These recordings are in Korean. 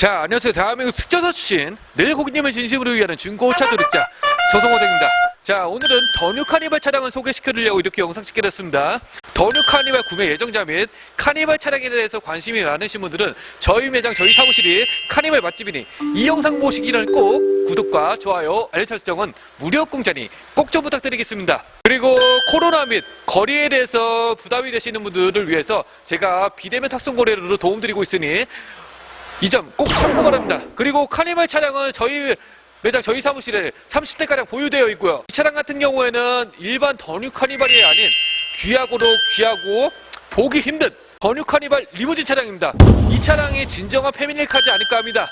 자, 안녕하세요. 대한민국 특전사 출신 늘 고객님을 진심으로 위하는 중고 차 조력자 조성호대입니다. 자, 오늘은 더뉴 카니발 차량을 소개시켜드리려고 이렇게 영상 찍게 됐습니다. 더뉴 카니발 구매 예정자 및 카니발 차량에 대해서 관심이 많으신 분들은 저희 매장, 저희 사무실이 카니발 맛집이니 이 영상 보시기는 꼭 구독과 좋아요, 알림 설정은 무료 공짜니 꼭 좀 부탁드리겠습니다. 그리고 코로나 및 거리에 대해서 부담이 되시는 분들을 위해서 제가 비대면 탁송 거래로 도움드리고 있으니 이 점 꼭 참고 바랍니다. 그리고 카니발 차량은 저희 매장 저희 사무실에 30대가량 보유되어 있고요. 이 차량 같은 경우에는 일반 더뉴 카니발이 아닌 귀하고도 귀하고 보기 힘든 더뉴 카니발 리무진 차량입니다. 이 차량이 진정한 패밀리카지 아닐까 합니다.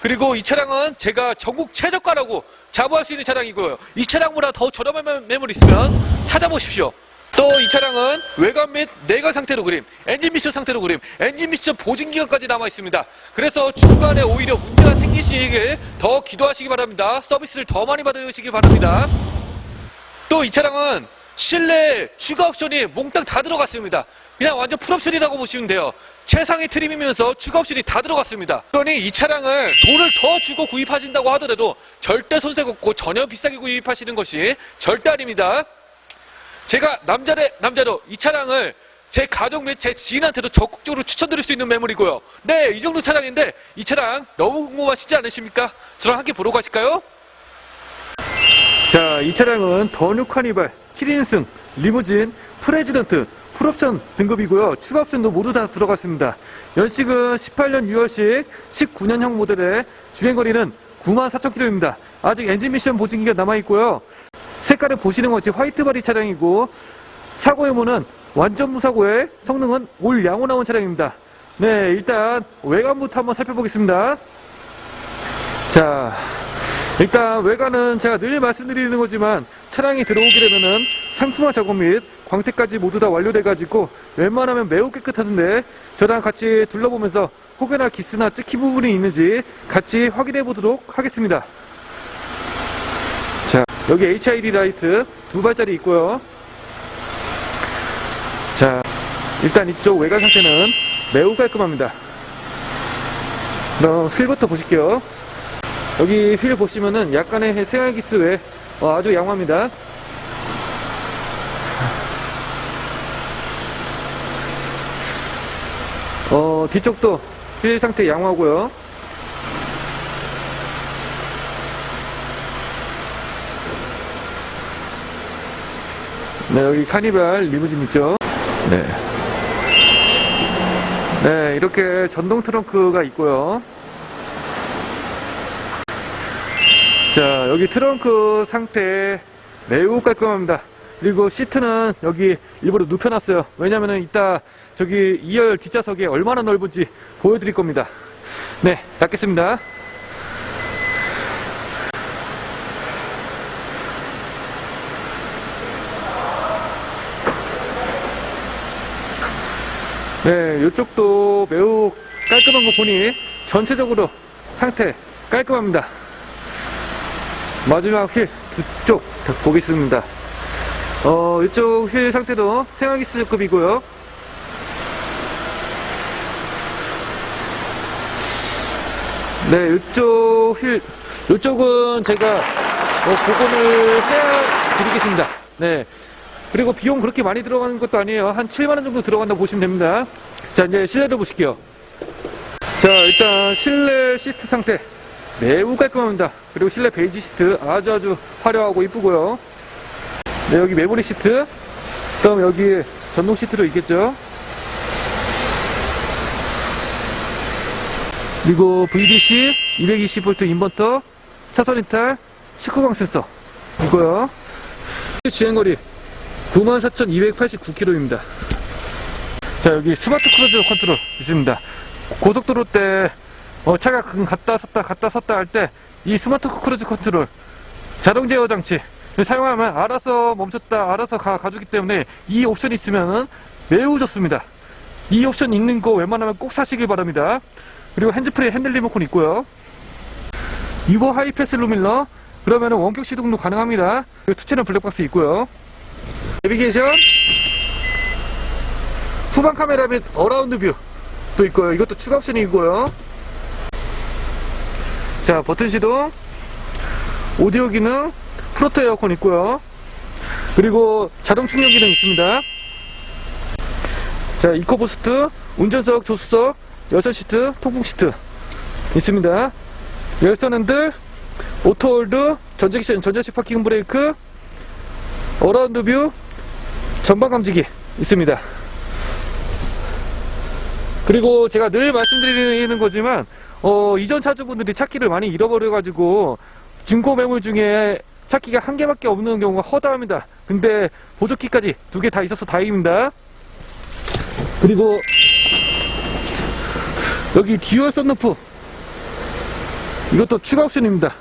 그리고 이 차량은 제가 전국 최저가라고 자부할 수 있는 차량이고요. 이 차량보다 더 저렴한 매물 있으면 찾아보십시오. 또 이 차량은 외관 및 내관 상태로 그림, 엔진 미션 상태로 그림, 엔진 미션 보증 기간까지 남아 있습니다. 그래서 중간에 오히려 문제가 생기시길 더 기도하시기 바랍니다. 서비스를 더 많이 받으시기 바랍니다. 또 이 차량은 실내 추가 옵션이 몽땅 다 들어갔습니다. 그냥 완전 풀옵션이라고 보시면 돼요. 최상의 트림이면서 추가 옵션이 다 들어갔습니다. 그러니 이 차량을 돈을 더 주고 구입하신다고 하더라도 절대 손색 없고 전혀 비싸게 구입하시는 것이 절대 아닙니다. 제가 남자 대 남자로 이 차량을 제 가족 및 제 지인한테도 적극적으로 추천드릴 수 있는 매물이고요. 네, 이 정도 차량인데 이 차량 너무 궁금하시지 않으십니까? 저랑 함께 보러 가실까요? 자, 이 차량은 더뉴 카니발 7인승 리무진 프레지던트 풀옵션 등급이고요. 추가 옵션도 모두 다 들어갔습니다. 연식은 18년 6월식 19년형 모델의 주행거리는 94,000km입니다. 아직 엔진 미션 보증기가 남아있고요. 색깔을 보시는 것이 화이트 바디 차량이고 사고 유무는 완전 무사고의 성능은 올 양호 나온 차량입니다. 네, 일단 외관부터 한번 살펴보겠습니다. 자, 일단 외관은 제가 늘 말씀드리는 거지만 차량이 들어오게 되면은 상품화 작업 및 광택까지 모두 다 완료돼가지고 웬만하면 매우 깨끗하던데 저랑 같이 둘러보면서 혹여나 기스나 찍히 부분이 있는지 같이 확인해 보도록 하겠습니다. 자, 여기 HID 라이트 두 발짜리 있고요. 자, 일단 이쪽 외관 상태는 매우 깔끔합니다. 그럼 휠부터 보실게요. 여기 휠 보시면은 약간의 생활기스 외 어, 아주 양호합니다. 어, 뒤쪽도 휠 상태 양호하고요. 네, 여기 카니발 리무진 있죠? 네. 네, 이렇게 전동 트렁크가 있고요. 자, 여기 트렁크 상태 매우 깔끔합니다. 그리고 시트는 여기 일부러 눕혀놨어요. 왜냐면은 이따 저기 2열 뒷좌석이 얼마나 넓은지 보여드릴 겁니다. 네, 닫겠습니다. 네, 이쪽도 매우 깔끔한 거 보니 전체적으로 상태 깔끔합니다. 마지막 휠 두 쪽 보겠습니다. 어, 이쪽 휠 상태도 생활기스급이고요. 네, 이쪽 휠, 이쪽은 제가 어, 복원을 해야 드리겠습니다. 네. 그리고 비용 그렇게 많이 들어가는 것도 아니에요. 한 7만원 정도 들어간다고 보시면 됩니다. 자, 이제 실내를 보실게요. 자, 일단 실내 시트 상태 매우 깔끔합니다. 그리고 실내 베이지 시트 아주 아주 화려하고 이쁘고요. 네, 여기 메모리 시트. 그다음 여기 전동 시트도 있겠죠. 그리고 VDC 220V 인버터 차선 이탈 측후방 센서 이거요. 주행거리 94,289km입니다. 자 여기 스마트 크루즈 컨트롤 있습니다. 고속도로 때 어, 차가 그 갔다 섰다 갔다 섰다 할 때 이 스마트 크루즈 컨트롤 자동 제어 장치 사용하면 알아서 멈췄다 알아서 가, 가주기 때문에 이 옵션이 있으면 매우 좋습니다. 이 옵션 있는 거 웬만하면 꼭 사시길 바랍니다. 그리고 핸즈프리 핸들 리모컨 있고요. 이거 하이패스 루밀러 그러면 원격 시동도 가능합니다. 투체는 블랙박스 있고요. 내비게이션 후방 카메라 및 어라운드 뷰도 있고요. 이것도 추가 옵션이 있고요. 자, 버튼 시동, 오디오 기능, 프로토 에어컨 있고요. 그리고 자동 충전 기능 있습니다. 자, 이코부스트, 운전석, 조수석, 여섯 시트, 통풍 시트 있습니다. 열선 핸들, 오토홀드, 전자식, 전자식 파킹 브레이크, 어라운드 뷰, 전방 감지기 있습니다. 그리고 제가 늘 말씀드리는 거지만 어, 이전 차주분들이 찾기를 많이 잃어버려가지고 중고 매물 중에 찾기가 한 개밖에 없는 경우가 허다합니다. 근데 보조키까지 두 개 다 있어서 다행입니다. 그리고 여기 듀얼 썬루프 이것도 추가 옵션입니다.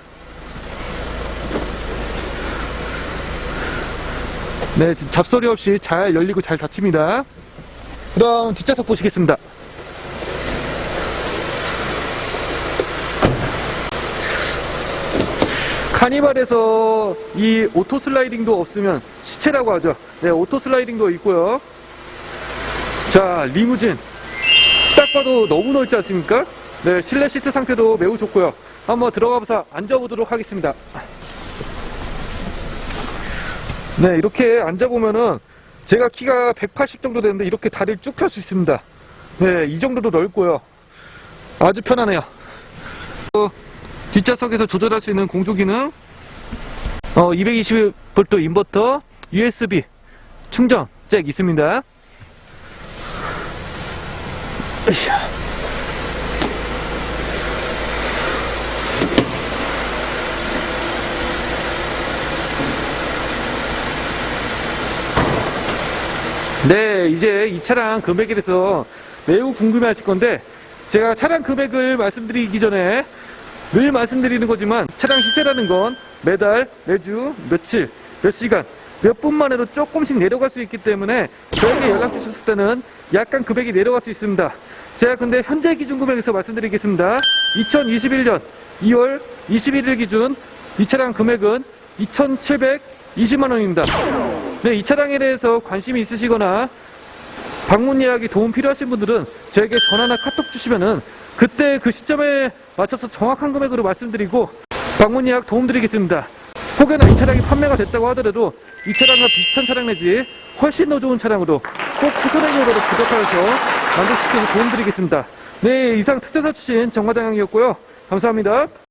네, 잡소리 없이 잘 열리고 잘 닫힙니다. 그럼 뒷좌석 보시겠습니다. 카니발에서 이 오토 슬라이딩도 없으면 시체라고 하죠. 네, 오토 슬라이딩도 있고요. 자, 리무진. 딱 봐도 너무 넓지 않습니까? 네, 실내 시트 상태도 매우 좋고요. 한번 들어가봐서 앉아보도록 하겠습니다. 네, 이렇게 앉아보면은 제가 키가 180 정도 되는데 이렇게 다리를 쭉 펼 수 있습니다. 네, 이 정도도 넓고요. 아주 편하네요. 어, 뒷좌석에서 조절할 수 있는 공조 기능, 어, 220V 인버터, USB 충전 잭 있습니다. 으쌰. 네, 이제 이 차량 금액에 대해서 매우 궁금해 하실 건데, 제가 차량 금액을 말씀드리기 전에 늘 말씀드리는 거지만 차량 시세라는 건 매달, 매주, 며칠, 몇 시간, 몇 분만 해도 조금씩 내려갈 수 있기 때문에 저에게 연락 주셨을 때는 약간 금액이 내려갈 수 있습니다. 제가 근데 현재 기준 금액에서 말씀드리겠습니다. 2021년 2월 21일 기준 이 차량 금액은 2,720만 원입니다. 네, 이 차량에 대해서 관심이 있으시거나 방문 예약이 도움 필요하신 분들은 저에게 전화나 카톡 주시면은 그때 그 시점에 맞춰서 정확한 금액으로 말씀드리고 방문 예약 도움 드리겠습니다. 혹여나 이 차량이 판매가 됐다고 하더라도 이 차량과 비슷한 차량 내지 훨씬 더 좋은 차량으로 꼭 최선의 경우로 부탁하여서 만족시켜서 도움 드리겠습니다. 네, 이상 특전사 출신 정과장이었고요. 감사합니다.